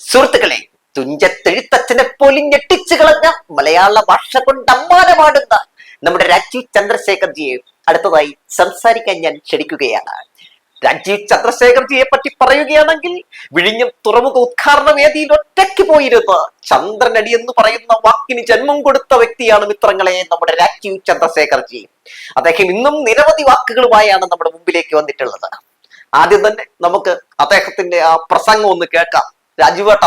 സുഹൃത്തുക്കളെ തുഞ്ചത്തെഴുത്തച്ഛനെ പോലും ഞെട്ടിച്ചു കളഞ്ഞ മലയാള ഭാഷ കൊണ്ട് അമ്മാനമാടുന്ന നമ്മുടെ രാജീവ് ചന്ദ്രശേഖർജിയെ അടുത്തതായി സംസാരിക്കാൻ ഞാൻ ക്ഷണിക്കുകയാണ്. രാജീവ് ചന്ദ്രശേഖർജിയെ പറ്റി പറയുകയാണെങ്കിൽ വിഴിഞ്ഞം തുറമുഖ ഉദ്ഘാടന വേദിയിൽ ഒറ്റയ്ക്ക് പോയിരുന്ന ചന്ദ്രനടി എന്ന് പറയുന്ന വാക്കിന് ജന്മം കൊടുത്ത വ്യക്തിയാണ് മിത്രങ്ങളെ നമ്മുടെ രാജീവ് ചന്ദ്രശേഖർജി. അദ്ദേഹം ഇന്നും നിരവധി വാക്കുകളുമായാണ് നമ്മുടെ മുമ്പിലേക്ക് വന്നിട്ടുള്ളത്. ആദ്യം തന്നെ നമുക്ക് അദ്ദേഹത്തിന്റെ ആ പ്രസംഗം ഒന്ന് കേൾക്കാം. രാജുവേട്ട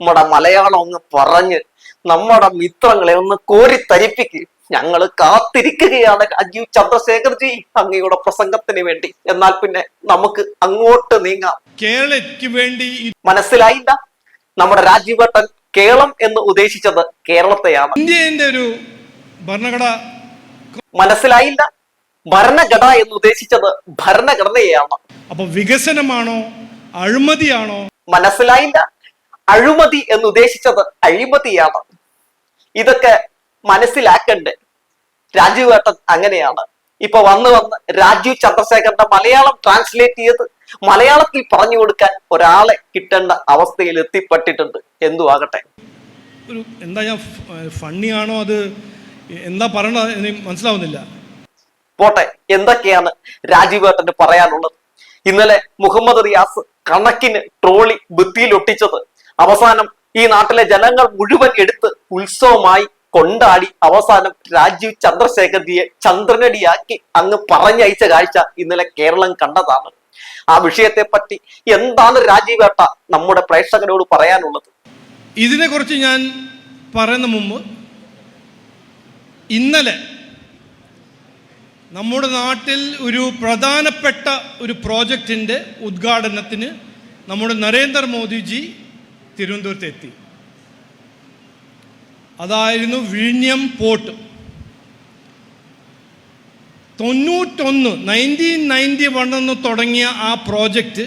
നമ്മുടെ മലയാളം ഒന്ന് പറഞ്ഞ് നമ്മുടെ മിത്രങ്ങളെ ഒന്ന് കോരി തരിപ്പിക്ക്. ഞങ്ങൾ കാത്തിരിക്കുകയാണ് രാജീവ് ചന്ദ്രശേഖർജി അങ്ങയുടെ പ്രസംഗത്തിന് വേണ്ടി. എന്നാൽ പിന്നെ നമുക്ക് അങ്ങോട്ട് നീങ്ങാം. കേരളയ്ക്ക് വേണ്ടി മനസ്സിലായില്ല? നമ്മുടെ രാജീവേട്ടൻ കേരളം എന്ന് ഉദ്ദേശിച്ചത് കേരളത്തെയാണ്. ഇന്ത്യന്റെ ഒരു ഭരണഘടന മനസ്സിലായില്ല? ഭരണഘടന എന്ന് ഉദ്ദേശിച്ചത് ഭരണഘടനയാണ് അപ്പൊ വികസനമാണോ അഴിമതിയാണോ? മനസ്സിലായില്ല. അഴിമതി എന്ന് ഉദ്ദേശിച്ചത് അഴിമതിയാണ്. ഇതൊക്കെ മനസ്സിലാക്കണ്ടേ? രാജീവ് ഏട്ടൻ അങ്ങനെയാണ്. ഇപ്പൊ വന്ന് വന്ന് രാജീവ് ചന്ദ്രശേഖരന്റെ മലയാളം ട്രാൻസ്ലേറ്റ് ചെയ്ത് മലയാളത്തിൽ പറഞ്ഞു കൊടുക്കാൻ ഒരാളെ കിട്ടേണ്ട അവസ്ഥയിൽ എത്തിപ്പെട്ടിട്ടുണ്ട്. എന്തു ആകട്ടെ. ഒരു എന്താ ഞാൻ ഫണ്ണിയാണോ അത്? എന്താ പറയണത് മനസ്സിലാവുന്നില്ല. പോട്ടെ എന്തൊക്കെയാണ് രാജീവ് ഏട്ടന് പറയാനുള്ളത്? ഇന്നലെ മുഹമ്മദ് റിയാസ് കണക്കിന് ട്രോളി ഭിത്തിയിൽ ഒട്ടിച്ചത്. അവസാനം ഈ നാട്ടിലെ ജനങ്ങൾ മുഴുവൻ എടുത്ത് ഉത്സവമായി കൊണ്ടാടി അവസാനം രാജീവ് ചന്ദ്രശേഖരിയെ ചന്ദ്രനടിയാക്കി അങ്ങ് പറഞ്ഞയച്ച കാഴ്ച ഇന്നലെ കേരളം കണ്ടതാണ്. ആ വിഷയത്തെ പറ്റി എന്താണ് രാജീവ് ഏട്ട നമ്മുടെ പ്രേക്ഷകരോട് പറയാനുള്ളത്? ഇതിനെക്കുറിച്ച് ഞാൻ പറയുന്ന മുമ്പ് ഇന്നലെ നമ്മുടെ നാട്ടിൽ ഒരു പ്രധാനപ്പെട്ട ഒരു പ്രോജക്റ്റിന്റെ ഉദ്ഘാടനത്തിന് നമ്മുടെ നരേന്ദ്രമോദിജി തിരുവനന്തപുരത്ത് എത്തി. അതായിരുന്നു വിഴിഞ്ഞം പോർട്ട്. തൊണ്ണൂറ്റൊന്ന് നയന്റീൻ നയന്റി വണ്ണെന്ന് തുടങ്ങിയ ആ പ്രോജക്റ്റ്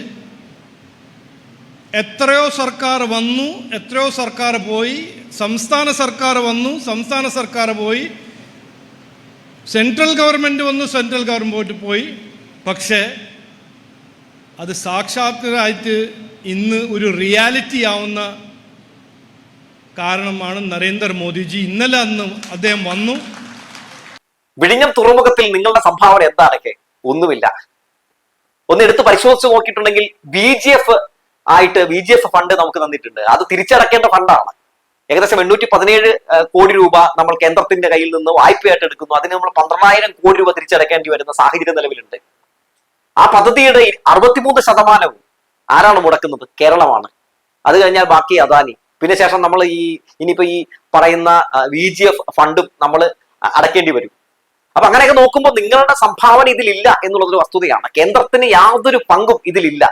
എത്രയോ സർക്കാർ വന്നു എത്രയോ സർക്കാർ പോയി സംസ്ഥാന സർക്കാർ വന്നു സംസ്ഥാന സർക്കാർ പോയി സെൻട്രൽ ഗവൺമെന്റ് വന്നു സെൻട്രൽ ഗവൺമെന്റ് പോയി. പക്ഷേ അത് സാക്ഷാത്കരായിട്ട് ഇന്ന് ഒരു റിയാലിറ്റി ആവുന്ന കാരണമാണ് നരേന്ദ്രമോദിജി ഇന്നലെ അന്ന് അദ്ദേഹം വന്നു. വിഴിഞ്ഞം തുറമുഖത്തിൽ നിങ്ങളുടെ സംഭാവന എന്താണൊക്കെ ഒന്നുമില്ല. ഒന്ന് എടുത്ത് പരിശോധിച്ച് നോക്കിയിട്ടുണ്ടെങ്കിൽ ബി ജി എഫ് ആയിട്ട് ബി ജി എഫ് ഫണ്ട് നമുക്ക് തന്നിട്ടുണ്ട്. അത് തിരിച്ചടക്കേണ്ട ഫണ്ടാണ് ഏകദേശം എണ്ണൂറ്റി പതിനേഴ് കോടി രൂപ നമ്മൾ കേന്ദ്രത്തിന്റെ കയ്യിൽ നിന്ന് വായ്പയായിട്ട് എടുക്കുന്നു അതിന് നമ്മൾ പന്ത്രണ്ടായിരം കോടി രൂപ തിരിച്ചടക്കേണ്ടി വരുന്ന സാഹചര്യം നിലവിലുണ്ട്. ആ പദ്ധതിയുടെ അറുപത്തിമൂന്ന് ശതമാനവും ആരാണ് മുടക്കുന്നത്? കേരളമാണ്. അത് കഴിഞ്ഞാൽ ബാക്കി അദാനി. പിന്നെ ശേഷം നമ്മൾ ഈ ഇനിയിപ്പോ ഈ പറയുന്ന വി ജി എഫ് ഫണ്ടും നമ്മൾ അടക്കേണ്ടി വരും. അപ്പൊ അങ്ങനെയൊക്കെ നോക്കുമ്പോൾ നിങ്ങളുടെ സംഭാവന ഇതിലില്ല എന്നുള്ളതൊരു വസ്തുതയാണ്. കേന്ദ്രത്തിന് യാതൊരു പങ്കും ഇതിലില്ല.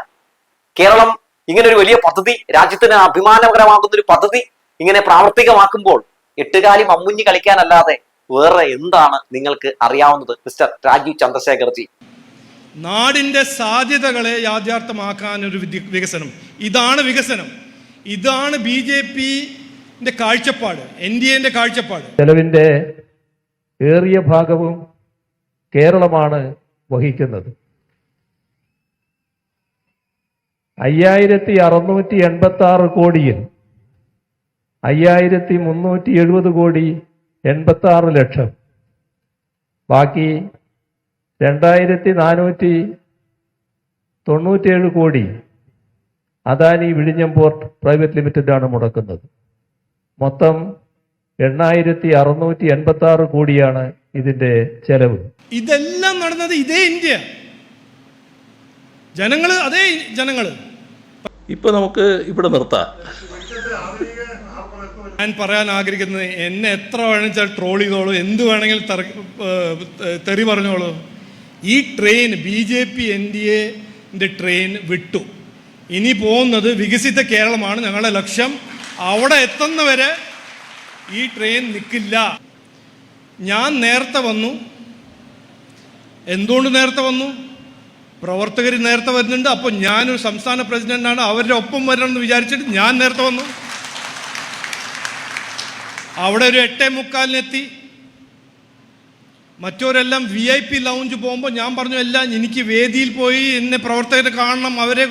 കേരളം ഇങ്ങനെ ഒരു വലിയ പദ്ധതി രാജ്യത്തിന് അഭിമാനകരമാകുന്ന ഒരു പദ്ധതി ഇങ്ങനെ പ്രാവർത്തികമാക്കുമ്പോൾ എട്ടുകാലി മമ്മുഞ്ഞി കളിക്കാനല്ലാതെ വേറെ എന്താണ് നിങ്ങൾക്ക് അറിയാവുന്നത് മിസ്റ്റർ രാജീവ് ചന്ദ്രശേഖർജി? നാടിന്റെ സാധ്യതകളെ യാഥാർത്ഥ്യമാക്കാൻ ഒരു വികസനം. ഇതാണ് വികസനം. ഇതാണ് ബി ജെ പിന്റെ കാഴ്ചപ്പാട് എൻ ഡി എന്റെ കാഴ്ചപ്പാട്. ചെലവിന്റെ ഏറിയ ഭാഗവും കേരളമാണ് വഹിക്കുന്നത്. അയ്യായിരത്തി അറുന്നൂറ്റി എൺപത്തി ആറ് കോടിയിൽ അയ്യായിരത്തി മുന്നൂറ്റി എഴുപത് കോടി എൺപത്തി ആറ് ലക്ഷം. ബാക്കി രണ്ടായിരത്തി നാനൂറ്റി തൊണ്ണൂറ്റിയേഴ് കോടി അദാനി വിഴിഞ്ഞം പോർട്ട് പ്രൈവറ്റ് ലിമിറ്റഡാണ് മുടക്കുന്നത്. മൊത്തം എണ്ണായിരത്തി അറുന്നൂറ്റി എൺപത്തി ആറ് കോടിയാണ് ഇതിന്റെ ചെലവ്. ഇതെല്ലാം നടന്നത് ഇതേ ഇന്ത്യ. ജനങ്ങൾ അതേ ജനങ്ങൾ. ഇപ്പൊ നമുക്ക് ഇവിടെ നിർത്താം. ഞാൻ പറയാൻ ആഗ്രഹിക്കുന്നത് എന്നെ എത്ര വേണമെച്ചാൽ ട്രോൾ ചെയ്തോളൂ എന്ത് വേണമെങ്കിലും തെറി- പറഞ്ഞോളൂ. ഈ train B J P N D എന്റെ ട്രെയിൻ വിട്ടു. ഇനി പോകുന്നത് വികസിത കേരളമാണ്. ഞങ്ങളുടെ ലക്ഷ്യം അവിടെ എത്തുന്നവരെ ഈ ട്രെയിൻ നിൽക്കില്ല ഞാൻ നേരത്തെ വന്നു. എന്തുകൊണ്ട് നേരത്തെ വന്നു? പ്രവർത്തകർ നേരത്തെ വരുന്നുണ്ട്. അപ്പോൾ ഞാനൊരു സംസ്ഥാന പ്രസിഡന്റാണ് അവരുടെ ഒപ്പം വരണമെന്ന് വിചാരിച്ചിട്ട് ഞാൻ നേരത്തെ വന്നു. അവിടെ ഒരു എട്ടേ മുക്കാലിനെത്തി. മറ്റവരെല്ലാം വി ഐ പി ലൗഞ്ച് പോകുമ്പോൾ ഞാൻ പറഞ്ഞു എല്ലാം എനിക്ക് വേദിയിൽ പോയി എന്നെ പ്രവർത്തകരെ കാണണം അവരെ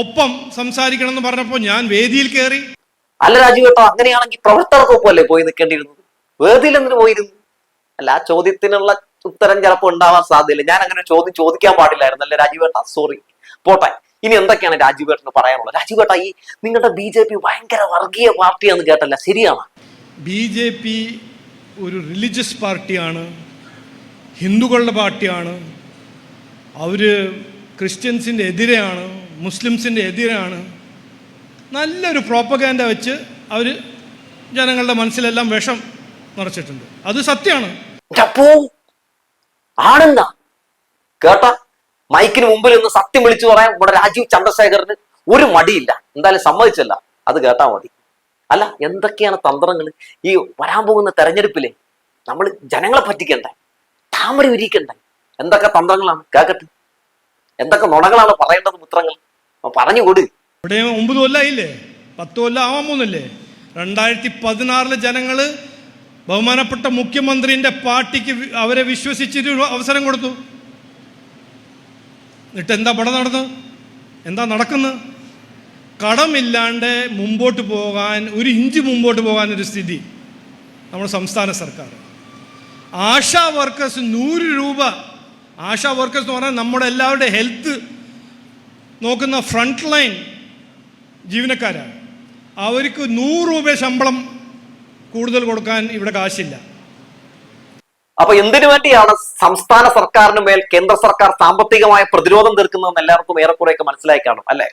ഒപ്പം സംസാരിക്കണം എന്ന് പറഞ്ഞപ്പോൾ ഞാൻ വേദിയിൽ കയറി അല്ല രാജു കേട്ടോ അങ്ങനെയാണെങ്കിൽ പ്രവർത്തകർക്കൊപ്പമല്ലേ പോയി നിൽക്കേണ്ടിയിരുന്നത്? വേദിയിൽ എന്തിനു പോയിരുന്നു? അല്ല ആ ചോദ്യത്തിനുള്ള ഉത്തരം ചിലപ്പോൾ ഉണ്ടാവാൻ സാധ്യതയില്ല. ഞാൻ അങ്ങനെ ചോദ്യം ചോദിക്കാൻ പാടില്ലായിരുന്നു അല്ലേ രാജീവേട്ട സോറി പോട്ടെ. ഇനി എന്തൊക്കെയാണ് രാജീവേട്ടന് പറയാനുള്ളത്? രാജീവേട്ട ഈ നിങ്ങളുടെ ബി ജെ പി ഭയങ്കര വർഗീയ പാർട്ടിയാണെന്ന് കേട്ടല്ല. ശരിയാണ്? ബി ജെ പി ഒരു റിലീജിയസ് പാർട്ടിയാണ് ഹിന്ദുക്കളുടെ പാർട്ടിയാണ് അവർ ക്രിസ്ത്യൻസിന്റെ എതിരെയാണ് മുസ്ലിംസിന്റെ എതിരെയാണ്. നല്ലൊരു പ്രോപ്പഗാൻഡ വെച്ച് അവർ ജനങ്ങളുടെ മനസ്സിലെല്ലാം വിഷം നിറച്ചിട്ടുണ്ട്. അത് സത്യമാണ്. ആണെന്നാ കേട്ട? മൈക്കിന് മുമ്പിൽ ഒന്ന് സത്യം വിളിച്ചു പറയാൻ ഇവിടെ രാജീവ് ചന്ദ്രശേഖരന് ഒരു മടിയില്ല. എന്തായാലും സമ്മതിച്ചല്ല. അത് കേട്ടാ മതി. അല്ല എന്തൊക്കെയാണ് തന്ത്രങ്ങൾ? ഈ വരാൻ പോകുന്ന തെരഞ്ഞെടുപ്പിലെ നമ്മൾ ജനങ്ങളെ പറ്റിക്കണ്ടേ? താമര ഉരിക്കണ്ടേ? എന്തൊക്കെ തന്ത്രങ്ങളാണ്? കേക്കട്ടെ. എന്തൊക്കെ നുണകളാണ് പറയേണ്ടത് പുത്രങ്ങൾ പറഞ്ഞു കൊടു. ഇവിടെ ഒമ്പത് കൊല്ലായില്ലേ? പത്ത് കൊല്ലം ആവാൻ പോകുന്നില്ലേ? രണ്ടായിരത്തി പതിനാറിൽ ജനങ്ങൾ ബഹുമാനപ്പെട്ട മുഖ്യമന്ത്രിന്റെ പാർട്ടിക്ക് അവരെ വിശ്വസിച്ചൊരു അവസരം കൊടുത്തു. എന്നിട്ട് എന്താ പടം നടന്നു? എന്താ നടക്കുന്നത് കടമില്ലാണ്ട് മുമ്പോട്ട് പോകാൻ ഒരു ഇഞ്ച് മുമ്പോട്ട് പോകാൻ ഒരു സ്ഥിതി നമ്മുടെ സംസ്ഥാന സർക്കാർ. ആശാ വർക്കേഴ്സ് നൂറ് രൂപ. ആശാ വർക്കേഴ്സ് എന്ന് പറഞ്ഞാൽ നമ്മുടെ എല്ലാവരുടെ ഹെൽത്ത് നോക്കുന്ന ഫ്രണ്ട് ലൈൻ ജീവനക്കാരാണ്. അവർക്ക് നൂറ് രൂപ ശമ്പളം കൂടുതൽ കൊടുക്കാൻ ഇവിടെ കാശില്ല. അപ്പൊ എന്തിനു വേണ്ടിയാണ് സംസ്ഥാന സർക്കാരിന് മേൽ കേന്ദ്ര സർക്കാർ സാമ്പത്തികമായ പ്രതിരോധം തീർക്കുന്നതെന്ന് എല്ലാവർക്കും ഏറെക്കുറെയൊക്കെ മനസ്സിലായി കാണും അല്ലെ?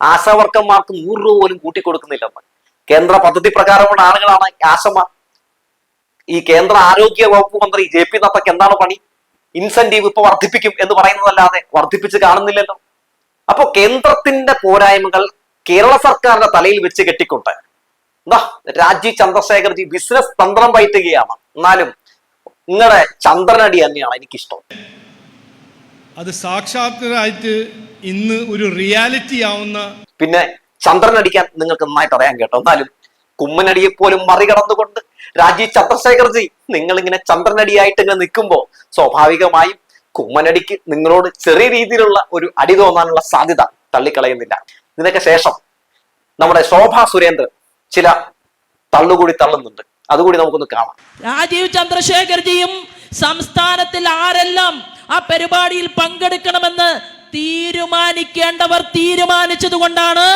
ആശാവർക്കന്മാർക്ക് നൂറ് രൂപ പോലും കൂട്ടിക്കൊടുക്കുന്നില്ല കേന്ദ്ര പദ്ധതി പ്രകാരമുള്ള ആളുകളാണ് ആശമാർ. ഈ കേന്ദ്ര ആരോഗ്യ വകുപ്പ് മന്ത്രി ജെ പി നദ്ദക്ക് എന്താണ് പണി? ഇൻസെന്റീവ് ഇപ്പൊ വർദ്ധിപ്പിക്കും എന്ന് പറയുന്നതല്ലാതെ വർദ്ധിപ്പിച്ച് കാണുന്നില്ലല്ലോ. അപ്പൊ കേന്ദ്രത്തിന്റെ പോരായ്മകൾ കേരള സർക്കാരിന്റെ തലയിൽ വെച്ച് കെട്ടിക്കൊണ്ട് എന്താ രാജീവ് ചന്ദ്രശേഖർജി ബിസിനസ് തന്ത്രം പയറ്റുകയാണ്. എന്നാലും നിങ്ങളുടെ ചന്ദ്രനടി തന്നെയാണ് എനിക്കിഷ്ടം. അത് സാക്ഷാത്കരായിട്ട് ഇന്ന് ഒരു റിയാലിറ്റി ആവുന്ന പിന്നെ ചന്ദ്രനടിക്കാൻ നിങ്ങൾക്ക് നന്നായിട്ട് അറിയാൻ കേട്ടോ. എന്നാലും കുമ്മനടിയെ പോലും മറികടന്നുകൊണ്ട് രാജീവ് ചന്ദ്രശേഖർജി നിങ്ങൾ ഇങ്ങനെ ചന്ദ്രനടിയായിട്ട് ഇങ്ങനെ നിൽക്കുമ്പോൾ സ്വാഭാവികമായും കുമ്മനടിക്ക് നിങ്ങളോട് ചെറിയ രീതിയിലുള്ള ഒരു അടി തോന്നാനുള്ള സാധ്യത തള്ളിക്കളയുന്നില്ല. ഇതിനൊക്കെ ശേഷം നമ്മുടെ ശോഭാ സുരേന്ദ്രൻ ചില തള്ളുകൂടി തള്ളുന്നുണ്ട്. അതുകൂടി നമുക്കൊന്ന് കാണാം. രാജീവ് ചന്ദ്രശേഖർജിയും സംസ്ഥാനത്തിൽ ആരെല്ലാം ആ പരിപാടിയിൽ പങ്കെടുക്കണമെന്ന് തീരുമാനിക്കേണ്ടവർ തീരുമാനിച്ചത് കൊണ്ടാണ്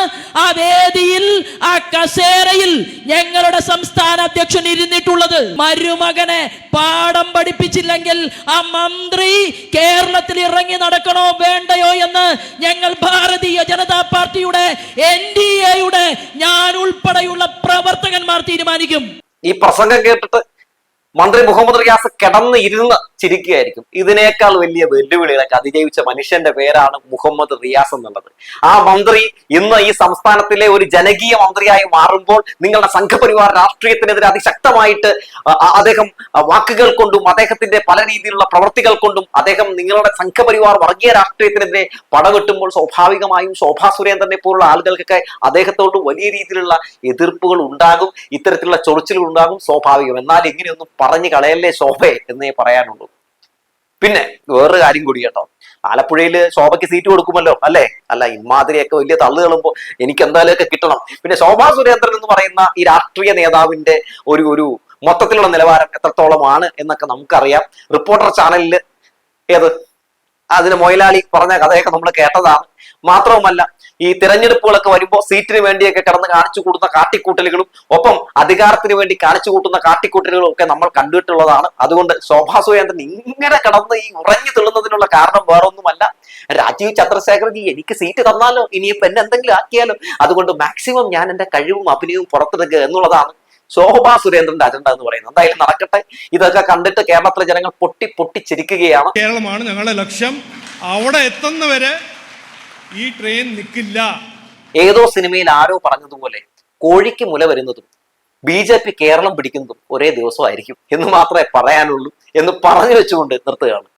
ആ വേദിയിൽ ആ കസേരയിൽ ഞങ്ങളുടെ സംസ്ഥാന അധ്യക്ഷൻ ഇരുന്നിട്ടുള്ളത്. മരുമകനെ പാഠം പഠിപ്പിച്ചില്ലെങ്കിൽ ആ മന്ത്രി കേരളത്തിൽ ഇറങ്ങി നടക്കണോ വേണ്ടയോ എന്ന് ഞങ്ങൾ ഭാരതീയ ജനതാ പാർട്ടിയുടെ എൻ ഡി എയുടെ ഞാൻ ഉൾപ്പെടെയുള്ള പ്രവർത്തകന്മാർ തീരുമാനിക്കും. ഈ പ്രസംഗം കേട്ടിട്ട് മന്ത്രി മുഹമ്മദ് റിയാസ് കിടന്ന് ഇരുന്ന് ചിരിക്കുകയായിരിക്കും. ഇതിനേക്കാൾ വലിയ വെല്ലുവിളികളൊക്കെ അതിജീവിച്ച മനുഷ്യന്റെ പേരാണ് മുഹമ്മദ് റിയാസ് എന്നുള്ളത്. ആ മന്ത്രി ഇന്ന് ഈ സംസ്ഥാനത്തിലെ ഒരു ജനകീയ മന്ത്രിയായി മാറുമ്പോൾ നിങ്ങളുടെ സംഘപരിവാർ രാഷ്ട്രീയത്തിനെതിരെ അതിശക്തമായിട്ട് അദ്ദേഹം വാക്കുകൾ കൊണ്ടും അദ്ദേഹത്തിന്റെ പല രീതിയിലുള്ള പ്രവൃത്തികൾ കൊണ്ടും അദ്ദേഹം നിങ്ങളുടെ സംഘപരിവാർ വർഗീയ രാഷ്ട്രീയത്തിനെതിരെ പടവെട്ടുമ്പോൾ സ്വാഭാവികമായും ശോഭാ സുരേന്ദ്രനെ പോലുള്ള ആളുകൾക്കൊക്കെ അദ്ദേഹത്തോട് വലിയ രീതിയിലുള്ള എതിർപ്പുകൾ ഉണ്ടാകും ഇത്തരത്തിലുള്ള ചൊറിച്ചിലുകൾ ഉണ്ടാകും സ്വാഭാവികം. എന്നാൽ ഇങ്ങനെയൊന്നും പറഞ്ഞു കളയല്ലേ ശോഭയെ എന്നേ പറയാനുള്ളൂ. പിന്നെ വേറൊരു കാര്യം കൂടി കേട്ടോ. ആലപ്പുഴയിൽ ശോഭയ്ക്ക് സീറ്റ് കൊടുക്കുമല്ലോ അല്ലേ? അല്ല ഇമാതിരിയൊക്കെ വലിയ തള്ളുകളുമ്പോ എനിക്ക് എന്തായാലും കിട്ടണം. പിന്നെ ശോഭാ സുരേന്ദ്രൻ എന്ന് പറയുന്ന ഈ രാഷ്ട്രീയ നേതാവിന്റെ ഒരു ഒരു മൊത്തത്തിലുള്ള നിലവാരം എത്രത്തോളമാണ് എന്നൊക്കെ നമുക്കറിയാം. റിപ്പോർട്ടർ ചാനലിൽ ഏത്? അതിന് മൊയിലാളി പറഞ്ഞ കഥയൊക്കെ നമ്മൾ കേട്ടതാണ്. മാത്രവുമല്ല ഈ തിരഞ്ഞെടുപ്പുകളൊക്കെ വരുമ്പോൾ സീറ്റിന് വേണ്ടിയൊക്കെ കിടന്ന് കാണിച്ചു കൂട്ടുന്ന കാട്ടിക്കൂട്ടലുകളും ഒപ്പം അധികാരത്തിന് വേണ്ടി കാണിച്ചു കൂട്ടുന്ന കാട്ടിക്കൂട്ടലുകളും ഒക്കെ നമ്മൾ കണ്ടിട്ടുള്ളതാണ്. അതുകൊണ്ട് ശോഭാ സുരേന്ദ്രൻ ഇങ്ങനെ കിടന്ന് ഈ ഉറങ്ങി തെള്ളുന്നതിനുള്ള കാരണം വേറൊന്നുമല്ല. രാജീവ് ചന്ദ്രശേഖർജി എനിക്ക് സീറ്റ് തന്നാലോ? ഇനിയിപ്പോ എന്നെ എന്തെങ്കിലും ആക്കിയാലോ? അതുകൊണ്ട് മാക്സിമം ഞാൻ എന്റെ കഴിവും അഭിനയവും പുറത്തെടുക്കുക എന്നുള്ളതാണ് ശോഭാ സുരേന്ദ്രന്റെ അജണ്ട എന്ന് പറയുന്നത്. എന്തായാലും നടക്കട്ടെ. ഇതൊക്കെ കണ്ടിട്ട് കേരളത്തിലെ ജനങ്ങൾ പൊട്ടി പൊട്ടിച്ചിരിക്കുകയാണ്. കേരളമാണ് ഞങ്ങളുടെ ലക്ഷ്യം. അവിടെ എത്തുന്നവരെ ഈ ട്രെയിൻ നിൽക്കില്ല ഏതോ സിനിമയിൽ ആരോ പറഞ്ഞതുപോലെ കോഴിക്ക് മുല വരുന്നതും ബി ജെ പി കേരളം പിടിക്കുന്നതും ഒരേ ദിവസമായിരിക്കും എന്ന് മാത്രമേ പറയാനുള്ളൂ എന്ന് പറഞ്ഞു വെച്ചുകൊണ്ട് നിർത്തുകയാണ്.